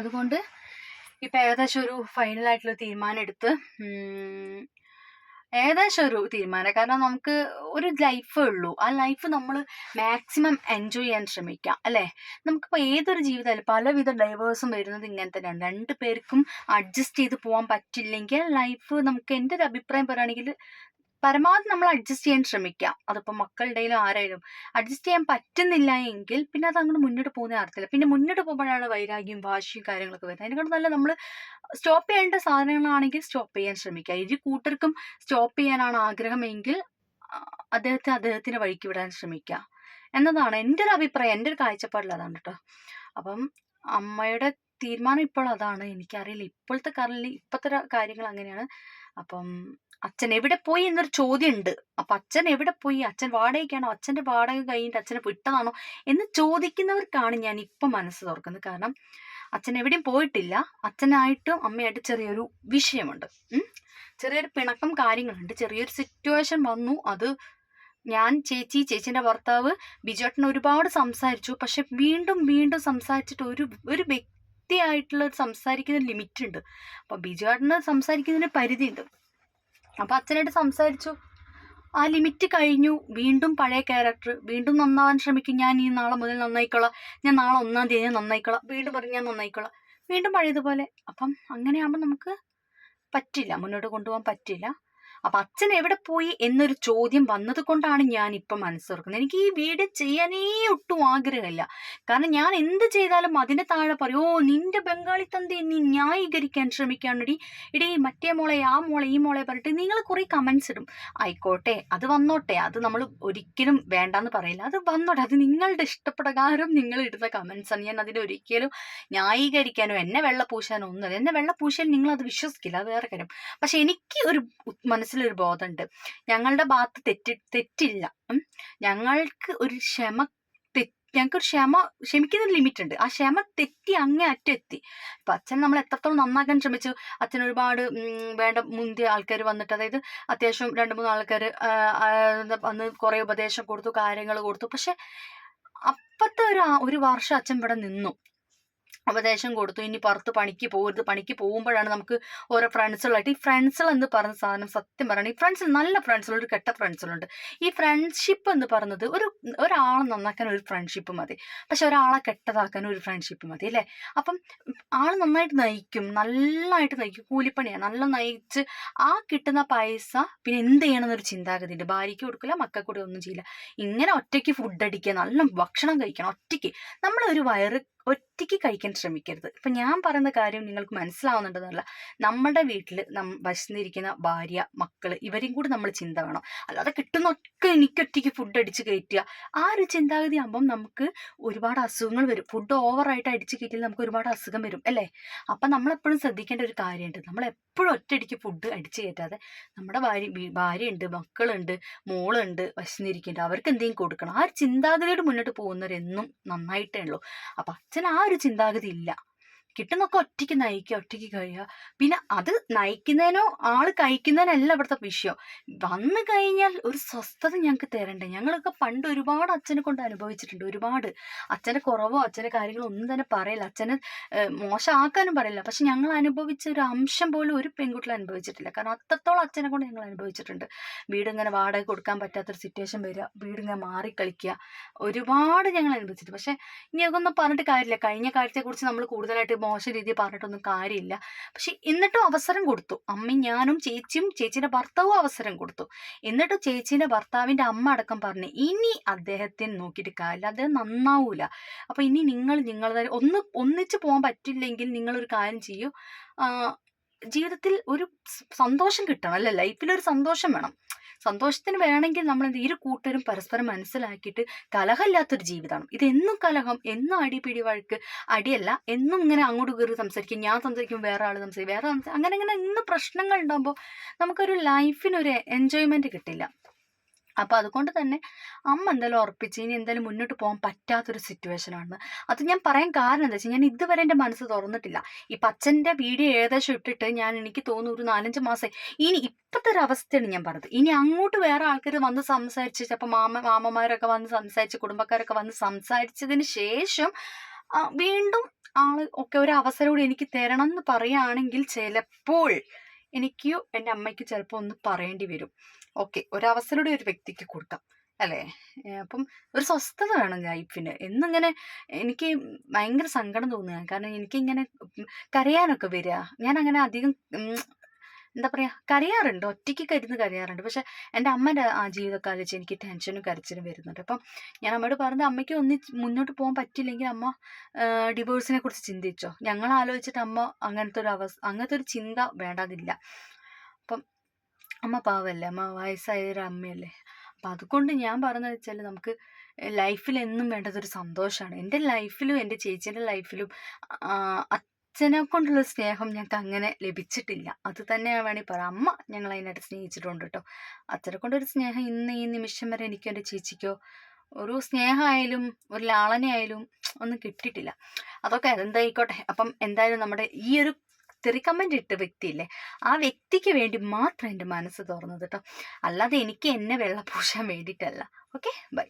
അതുകൊണ്ട് ഇപ്പം ഏകദേശം ഒരു ഫൈനലായിട്ടുള്ള തീരുമാനം എടുത്ത് ഏകദേശം ഒരു തീരുമാനം. കാരണം നമുക്ക് ഒരു ലൈഫേ ഉള്ളൂ. ആ ലൈഫ് നമ്മൾ മാക്സിമം എൻജോയ് ചെയ്യാൻ ശ്രമിക്കാം അല്ലേ? നമുക്കിപ്പോൾ ഏതൊരു ജീവിതമായാലും പലവിധ ഡൈവേഴ്സും വരുന്നത് ഇങ്ങനെ തന്നെയാണ്. രണ്ട് പേർക്കും അഡ്ജസ്റ്റ് ചെയ്ത് പോകാൻ പറ്റില്ലെങ്കിൽ ലൈഫ് നമുക്ക് എന്റെ ഒരു അഭിപ്രായം പറയുകയാണെങ്കിൽ പരമാവധി നമ്മൾ അഡ്ജസ്റ്റ് ചെയ്യാൻ ശ്രമിക്കാം. അതിപ്പോൾ മക്കളുടെയിലും ആരായാലും അഡ്ജസ്റ്റ് ചെയ്യാൻ പറ്റുന്നില്ല എങ്കിൽ പിന്നെ അത് അങ്ങോട്ട് മുന്നോട്ട് പോകുന്ന അർത്ഥമില്ല പിന്നെ മുന്നോട്ട് പോകുമ്പോഴാണ് വൈരാഗ്യം വാശിയും കാര്യങ്ങളൊക്കെ വരുന്നത്. അതിനെക്കാളും നല്ല നമ്മൾ സ്റ്റോപ്പ് ചെയ്യേണ്ട സാധനങ്ങളാണെങ്കിൽ സ്റ്റോപ്പ് ചെയ്യാൻ ശ്രമിക്കുക. ഇരു കൂട്ടർക്കും സ്റ്റോപ്പ് ചെയ്യാനാണ് ആഗ്രഹമെങ്കിൽ അദ്ദേഹത്തെ അദ്ദേഹത്തിന് വഴിക്ക് വിടാൻ ശ്രമിക്കുക. എന്നതാണ് എന്റെ ഒരു അഭിപ്രായം. എന്റെ ഒരു കാഴ്ചപ്പാടിൽ അതാണ് കേട്ടോ അപ്പം അമ്മയുടെ തീരുമാനം ഇപ്പോൾ അതാണ്. എനിക്കറിയില്ല. ഇപ്പോഴത്തെ കാലിൽ ഇപ്പോഴത്തെ കാര്യങ്ങൾ അങ്ങനെയാണ്. അപ്പം അച്ഛൻ എവിടെ പോയി എന്നൊരു ചോദ്യം ഉണ്ട് അപ്പൊ അച്ഛൻ എവിടെ പോയി? അച്ഛൻ വാടകയ്ക്കാണോ? അച്ഛന്റെ വാടക കഴിഞ്ഞിട്ട് അച്ഛനെ വിട്ടതാണോ? എന്ന് ചോദിക്കുന്നവർക്കാണ് ഞാൻ ഇപ്പൊ മനസ്സ് തുറക്കുന്നത്. കാരണം അച്ഛൻ എവിടെയും പോയിട്ടില്ല. അച്ഛനായിട്ടും അമ്മയായിട്ട് ചെറിയൊരു വിഷയമുണ്ട്. ചെറിയൊരു പിണക്കം കാര്യങ്ങളുണ്ട്. ചെറിയൊരു സിറ്റുവേഷൻ വന്നു. അത് ഞാൻ ചേച്ചി ചേച്ചിന്റെ ഭർത്താവ് ബിജുവേട്ടൻ ഒരുപാട് സംസാരിച്ചു. പക്ഷെ വീണ്ടും വീണ്ടും സംസാരിച്ചിട്ട് ഒരു ഒരു ഒരു സംസാരിക്കുന്ന ലിമിറ്റ് ഉണ്ട് അപ്പൊ ബിജുവേട്ടന് സംസാരിക്കുന്നതിന് പരിധിയുണ്ട്. അപ്പൊ അച്ഛനായിട്ട് സംസാരിച്ചു. ആ ലിമിറ്റ് കഴിഞ്ഞു. വീണ്ടും പഴയ ക്യാരക്ടർ. വീണ്ടും നന്നാവാൻ ശ്രമിക്കും. ഞാൻ ഈ നാളെ മുതൽ നന്നായിക്കോളാം. ഞാൻ നാളെ ഒന്നാം തീയതി നന്നായിക്കോളാം. വീണ്ടും പറഞ്ഞ് ഞാൻ നന്നായിക്കോളാം. വീണ്ടും പഴയതുപോലെ. അപ്പം അങ്ങനെയാകുമ്പോൾ നമുക്ക് പറ്റില്ല. മുന്നോട്ട് കൊണ്ടുപോകാൻ പറ്റില്ല. അപ്പൊ അച്ഛൻ എവിടെ പോയി എന്നൊരു ചോദ്യം വന്നത് കൊണ്ടാണ് ഞാൻ ഇപ്പൊ മനസ്സോർക്കുന്നത് എനിക്ക് ഈ വീഡിയോ ചെയ്യാനേ ഒട്ടും ആഗ്രഹമില്ല. കാരണം ഞാൻ എന്ത് ചെയ്താലും അതിന്റെ താഴെ പറയും ഓ നിന്റെ ബംഗാളി തന്തി നീ ന്യായീകരിക്കാൻ ശ്രമിക്കാണടി. ഇടീ മറ്റേ മോളെ ആ മോളെ ഈ മോളെ പറഞ്ഞിട്ട് നിങ്ങൾ കുറെ കമന്റ്സ് ഇടും. ആയിക്കോട്ടെ അത് വന്നോട്ടെ. അത് നമ്മൾ ഒരിക്കലും വേണ്ടാന്ന് പറയില്ല. അത് വന്നോട്ടെ. അത് നിങ്ങളുടെ ഇഷ്ടപ്രകാരം നിങ്ങൾ ഇടുന്ന കമന്റ്സ് ആണ്. ഞാൻ അതിനെ ഒരിക്കലും ന്യായീകരിക്കാനോ എന്നെ വെള്ള പൂശാനോ ഒന്നുമില്ല. എന്നെ വെള്ള പൂശാൻ നിങ്ങൾ അത് വിശ്വസിക്കില്ല. അത് വേറെ കാര്യം. പക്ഷെ എനിക്ക് ഒരു ഉ- മനസ്സിലൊരു ബോധമുണ്ട് ഞങ്ങളുടെ ഭാഗത്ത് തെറ്റി തെറ്റില്ല. ഞങ്ങൾക്ക് ഒരു ക്ഷമ ഞങ്ങൾക്കൊരു ക്ഷമ ക്ഷമിക്കുന്ന ലിമിറ്റ് ഉണ്ട് ആ ക്ഷമ തെറ്റി അങ്ങേ അറ്റെത്തി. അപ്പൊ അച്ഛൻ നമ്മൾ എത്രത്തോളം നന്നാക്കാൻ ശ്രമിച്ചു. അച്ഛൻ ഒരുപാട് വേണ്ട മുന്തിയ ആൾക്കാർ വന്നിട്ട് അതായത് അത്യാവശ്യം രണ്ട് മൂന്ന് ആൾക്കാർ വന്ന് കുറെ ഉപദേശം കൊടുത്തു കാര്യങ്ങൾ കൊടുത്തു. പക്ഷെ അപ്പത്തെ ഒരു ഒരു വർഷം അച്ഛൻ ഇവിടെ നിന്നു. ഉപദേശം കൊടുത്തു. ഇനി പുറത്ത് പണിക്ക് പോകരുത്. പണിക്ക് പോകുമ്പോഴാണ് നമുക്ക് ഓരോ ഫ്രണ്ട്സുകളായിട്ട് ഈ ഫ്രണ്ട്സുകൾ എന്ന് പറഞ്ഞ സാധനം സത്യം പറയണം ഈ ഫ്രണ്ട്സ് നല്ല ഫ്രണ്ട്സുകളുണ്ട് കെട്ട ഫ്രണ്ട്സുകളുണ്ട് ഈ ഫ്രണ്ട്ഷിപ്പ് എന്ന് പറയുന്നത് ഒരു ഒരാളെ നന്നാക്കാൻ ഒരു ഫ്രണ്ട്ഷിപ്പ് മതി. പക്ഷെ ഒരാളെ കെട്ടതാക്കാൻ ഒരു ഫ്രണ്ട്ഷിപ്പ് മതി അല്ലേ? അപ്പം ആൾ നന്നായിട്ട് നയിക്കും നല്ലതായിട്ട് നയിക്കും കൂലിപ്പണിയാണ്. നല്ല നയിച്ച് ആ കിട്ടുന്ന പൈസ പിന്നെ എന്ത് ചെയ്യണമെന്നൊരു ചിന്താഗതി ഉണ്ട് ഭാര്യയ്ക്ക് കൊടുക്കില്ല മക്കൾക്ക് കൂടെ ഒന്നും ചെയ്യില്ല. ഇങ്ങനെ ഒറ്റയ്ക്ക് ഫുഡ് അടിക്കുക നല്ല ഭക്ഷണം കഴിക്കണം ഒറ്റയ്ക്ക്. നമ്മളൊരു വയറ് ഒറ്റയ്ക്ക് കഴിക്കാൻ ശ്രമിക്കരുത്. ഇപ്പൊ ഞാൻ പറയുന്ന കാര്യം നിങ്ങൾക്ക് മനസ്സിലാവുന്നുണ്ടെന്നല്ല. നമ്മുടെ വീട്ടിൽ നം വശന്നിരിക്കുന്ന ഭാര്യ മക്കൾ ഇവരെയും കൂടി നമ്മൾ ചിന്ത വേണം. അല്ലാതെ കിട്ടുന്നൊക്കെ എനിക്ക് ഒറ്റയ്ക്ക് ഫുഡ് അടിച്ച് കയറ്റുക ആ ഒരു ചിന്താഗതി ആകുമ്പം നമുക്ക് ഒരുപാട് അസുഖങ്ങൾ വരും. ഫുഡ് ഓവറായിട്ട് അടിച്ച് കയറ്റിയാൽ നമുക്ക് ഒരുപാട് അസുഖം വരും അല്ലേ? അപ്പൊ നമ്മളെപ്പോഴും ശ്രദ്ധിക്കേണ്ട ഒരു കാര്യമുണ്ട് നമ്മൾ എപ്പോഴും ഒറ്റയടിക്ക് ഫുഡ് അടിച്ച് കയറ്റാതെ നമ്മുടെ ഭാര്യ ഭാര്യയുണ്ട് മക്കളുണ്ട് മോളുണ്ട് വശന്നിരിക്കുന്നുണ്ട്. അവർക്ക് എന്തെങ്കിലും കൊടുക്കണം. ആ ഒരു ചിന്താഗതിയോട് മുന്നോട്ട് പോകുന്നവരെന്നും നന്നായിട്ടേ ഉള്ളൂ. അപ്പൊ അച്ഛൻ ആ ഒരു ചിന്താഗതി ഇല്ല. കിട്ടുന്നൊക്കെ ഒറ്റയ്ക്ക് നയിക്കുക ഒറ്റയ്ക്ക് കഴിയുക. പിന്നെ അത് നയിക്കുന്നതിനോ ആൾ കഴിക്കുന്നതിനല്ല ഇവിടുത്തെ വിഷയം. വന്നു കഴിഞ്ഞാൽ ഒരു സ്വസ്ഥത ഞങ്ങൾക്ക് തരണ്ടേ. ഞങ്ങളൊക്കെ പണ്ട് ഒരുപാട് അച്ഛനെ കൊണ്ട് അനുഭവിച്ചിട്ടുണ്ട് ഒരുപാട്. അച്ഛന്റെ കുറവോ അച്ഛന്റെ കാര്യങ്ങളോ ഒന്നും തന്നെ പറയില്ല. അച്ഛനെ മോശമാക്കാനും പറയില്ല. പക്ഷെ ഞങ്ങൾ അനുഭവിച്ച ഒരു അംശം പോലും ഒരു പെൺകുട്ടികൾ അനുഭവിച്ചിട്ടില്ല. കാരണം അത്രത്തോളം അച്ഛനെ കൊണ്ട് ഞങ്ങൾ അനുഭവിച്ചിട്ടുണ്ട്. വീട് ഇങ്ങനെ വാടക കൊടുക്കാൻ പറ്റാത്തൊരു സിറ്റുവേഷൻ വരിക വീട് ഇങ്ങനെ മാറിക്കളിക്കുക ഒരുപാട് ഞങ്ങൾ അനുഭവിച്ചിട്ടുണ്ട്. പക്ഷെ ഇനി അതൊന്നും പറഞ്ഞിട്ട് കാര്യമില്ല. കഴിഞ്ഞ കാര്യത്തെക്കുറിച്ച് നമ്മൾ കൂടുതലായിട്ട് മോശം രീതിയിൽ പറഞ്ഞിട്ടൊന്നും കാര്യമില്ല. പക്ഷെ എന്നിട്ടും അവസരം കൊടുത്തു. അമ്മയും ഞാനും ചേച്ചിയും ചേച്ചിയുടെ ഭർത്താവും അവസരം കൊടുത്തു. എന്നിട്ട് ചേച്ചീന്റെ ഭർത്താവിന്റെ അമ്മ അടക്കം പറഞ്ഞു ഇനി അദ്ദേഹത്തെ നോക്കിയിട്ട് കാര്യമില്ല. അദ്ദേഹം നന്നാവൂല. അപ്പൊ ഇനി നിങ്ങൾ നിങ്ങളുടെ ഒന്ന് ഒന്നിച്ച് പോകാൻ പറ്റില്ലെങ്കിൽ നിങ്ങളൊരു കാര്യം ചെയ്യൂ. ജീവിതത്തിൽ ഒരു സന്തോഷം കിട്ടണം അല്ലെ? ലൈഫിൽ ഒരു സന്തോഷം വേണം. സന്തോഷത്തിന് വേണമെങ്കിൽ നമ്മൾ എന്ത് ഇരു കൂട്ടരും പരസ്പരം മനസ്സിലാക്കിയിട്ട് കലഹമില്ലാത്തൊരു ജീവിതമാണ്. ഇത് എന്നും കലഹം എന്നും അടി പിടി വഴക്ക് അടിയല്ല എന്നും ഇങ്ങനെ അങ്ങോട്ട് കയറി സംസാരിക്കും. ഞാൻ സംസാരിക്കും വേറെ ആൾ സംസാരിക്കും വേറെ സംസാരിക്കും. അങ്ങനെ അങ്ങനെ ഇന്ന് പ്രശ്നങ്ങൾ ഉണ്ടാകുമ്പോൾ നമുക്കൊരു ലൈഫിനൊരു എൻജോയ്മെന്റ് കിട്ടില്ല. അപ്പൊ അതുകൊണ്ട് തന്നെ അമ്മ എന്തായാലും ഉറപ്പിച്ച് ഇനി എന്തായാലും മുന്നോട്ട് പോകാൻ പറ്റാത്തൊരു സിറ്റുവേഷനാണ് അത് ഞാൻ പറയാൻ കാരണം എന്താ വെച്ചാൽ ഞാൻ ഇതുവരെ എന്റെ മനസ്സ് തുറന്നിട്ടില്ല. ഈ പച്ചന്റെ വീഡിയോ ഏകദേശം ഇട്ടിട്ട് ഞാൻ എനിക്ക് തോന്നുന്നു ഒരു നാലഞ്ച് മാസം ഇനി ഇപ്പോഴത്തെ ഒരു അവസ്ഥയാണ് ഞാൻ പറഞ്ഞത്. ഇനി അങ്ങോട്ട് വേറെ ആൾക്കാർ വന്ന് സംസാരിച്ച് ചിലപ്പോൾ മാമ മാമന്മാരൊക്കെ വന്ന് സംസാരിച്ച് കുടുംബക്കാരൊക്കെ വന്ന് സംസാരിച്ചതിന് ശേഷം വീണ്ടും ആൾ ഒക്കെ ഒരു അവസരം കൂടി എനിക്ക് തരണം എന്ന് പറയുകയാണെങ്കിൽ ചിലപ്പോൾ എനിക്ക് എന്റെ അമ്മയ്ക്ക് ചിലപ്പോൾ ഒന്ന് പറയേണ്ടി വരും. ഓക്കെ ഒരു അവസരം കൂടി ഒരു വ്യക്തിക്ക് കൊടുക്കാം അല്ലേ? അപ്പം ഒരു സ്വസ്ഥത വേണം ലൈഫിന്. എന്നിങ്ങനെ എനിക്ക് ഭയങ്കര സങ്കടം തോന്നുക കാരണം എനിക്കിങ്ങനെ കരയാനൊക്കെ വരിക. ഞാൻ അങ്ങനെ അധികം എന്താ പറയുക കരയാറുണ്ട്. ഒറ്റയ്ക്ക് കരുന്ന് കരയാറുണ്ട്. പക്ഷെ എന്റെ അമ്മേന്റെ ആ ജീവിതകാലം വെച്ച് എനിക്ക് ടെൻഷനും കരച്ചിലും വരുന്നുണ്ട്. അപ്പം ഞാൻ അമ്മയോട് പറഞ്ഞത് അമ്മയ്ക്ക് ഒന്നി മുന്നോട്ട് പോകാൻ പറ്റില്ലെങ്കിൽ അമ്മ ഡിവോഴ്സിനെ കുറിച്ച് ചിന്തിച്ചോ? ഞങ്ങൾ ആലോചിച്ചിട്ട് അമ്മ അങ്ങനത്തെ ഒരു അവസ്ഥ അങ്ങനത്തെ ഒരു ചിന്ത വേണ്ടാതില്ല. അമ്മ പാവല്ലേ? അമ്മ വയസ്സായ ഒരു അമ്മയല്ലേ? അപ്പം അതുകൊണ്ട് ഞാൻ പറഞ്ഞത് വെച്ചാൽ നമുക്ക് ലൈഫിൽ എന്നും വേണ്ടതൊരു സന്തോഷമാണ് എന്റെ ലൈഫിലും എന്റെ ചേച്ചിയുടെ ലൈഫിലും അച്ഛനെ കൊണ്ടുള്ള സ്നേഹം ഞങ്ങൾക്ക് അങ്ങനെ ലഭിച്ചിട്ടില്ല. അത് തന്നെ വേണമെങ്കിൽ പറയാം. അമ്മ ഞങ്ങൾ അതിനായിട്ട് സ്നേഹിച്ചിട്ടുണ്ട് കേട്ടോ അച്ഛനെ കൊണ്ടൊരു സ്നേഹം ഇന്ന് ഈ നിമിഷം വരെ എനിക്ക് എന്റെ ചേച്ചിക്കോ ഒരു സ്നേഹമായാലും ഒരു ലാളനയായാലും ഒന്നും കിട്ടിയിട്ടില്ല. അതൊക്കെ എന്തായിക്കോട്ടെ. അപ്പം എന്തായാലും നമ്മുടെ ഈ ഒരു തെറി കമന്റ് ഇട്ട വ്യക്തിയില്ലേ? ആ വ്യക്തിക്ക് വേണ്ടി മാത്രം എന്റെ മനസ്സ് തുറന്നത് കേട്ടോ അല്ലാതെ എനിക്ക് എന്നെ വെള്ളപൂശാൻ വേണ്ടിയിട്ടല്ല. ഓക്കെ? ബൈ.